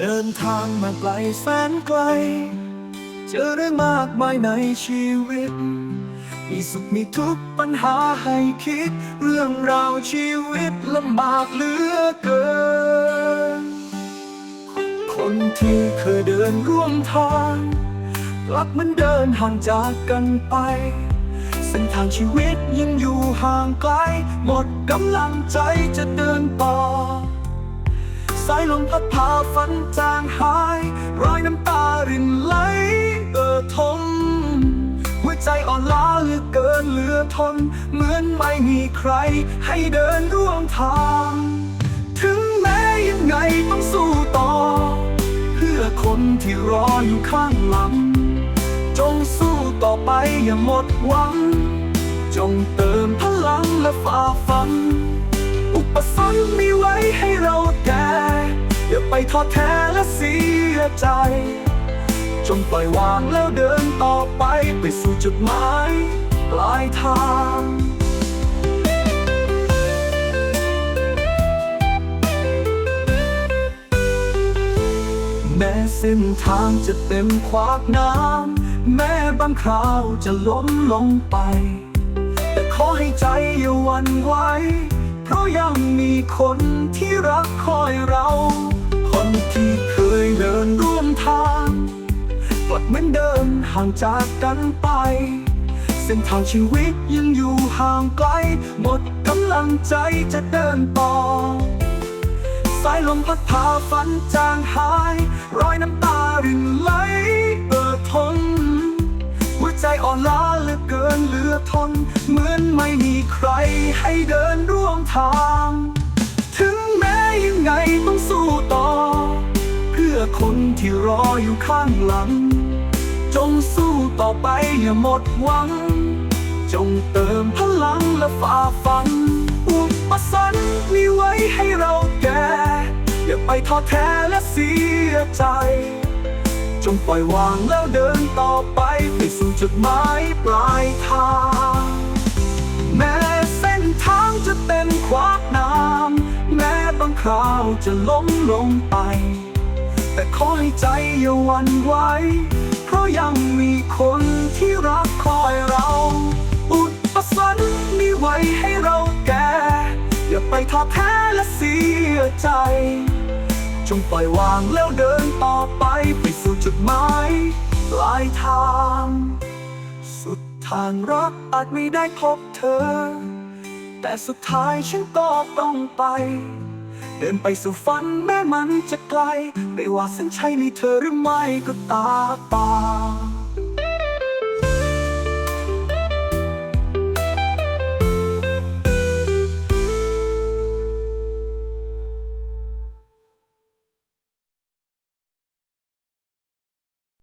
ดินทางมาไกลแสนไกล เจอเรื่องมากมายในชีวิต มีสุขมีทุกข์ปัญหาให้คิด เรื่องราวชีวิตลำบากเหลือเกิน คนที่เคยเดินร่วมทางกลับเหมันเดินห่างจากกันไป เส้นทางชีวิตยังอยู่ห่างไกล หมดกำลังใจจะเดินต่อ สายลมพัดพาฝันจางหายรอยน้ำตารินไหลเออทนหัวใจอ่อนล้าเหลือเกินเหลือทน เหมือนไม่มีใครให้เดินร่วมทาง ถึงแม้ยังไงต้องสู้ต่อ เพื่อคนที่รออยู่ข้างหลัง จงสู้ต่อไปอย่าหมดหวัง จงเติมพลังและฝ่าฟัน อุปสรรคมีไว้ให้เราแก้อย่าไปท้อแท้และเสียใจ จงปล่อยวางแล้วเดินต่อไปไปสู่จุดหมายปลายทางแม้เส้นทางจะเต็มขวากน้ำ แม้บางคราวจะล้มลงไป แต่ขอให้ใจอย่าวันไหว เพราะยังมีคนที่รักคอยเรา คนที่เคยเดินร่วมทางกลับเหมือนเดินห่างจากกันไป เส้นทางชีวิตยังอยู่ห่างไกล หมดกำลังใจจะเดินต่อ สายลมพัดพาฝันจางหาย รอยน้ำตารินไหลเออทน หัวใจอ่อนล้าเหลือเกินเหลือ ทน เหมือนไม่มีใครให้เดินร่วมทาง ถึงแม้ยังไงต้องสู้ต่อ เพื่อคนที่รออยู่ข้างหลัง จงสู้ต่อไปอย่าหมดหวัง จงเติมพลังและฝ่าฟัน อุปสรรคมีไว้ให้เราแก้อย่าไปท้อแท้และเสียใจ จงปล่อยวางแล้วเดินต่อไป จุดหมายปลายทาง แม้เส้นทางจะเต็มขวากน้ำแม้บางคราวจะล้มลงไป แต่ขอให้ใจอย่าหวั่นไหวเพราะยังมีคนที่รักคอยเรา อุปสรรคมีไว้ให้เราแก้อย่าไปท้อแท้และเสียใจจงปล่อยวางแล้วเดินต่อไป ไปสู่จุดหมายปลายทาง ทางรักอาจไม่ได้พบเธอ แต่สุดท้ายฉันก็ต้องไป เดินไปสู่ฝันแม้มันจะไกล ไม่ว่าเส้นชัยมีเธอหรือไม่ก็ตาม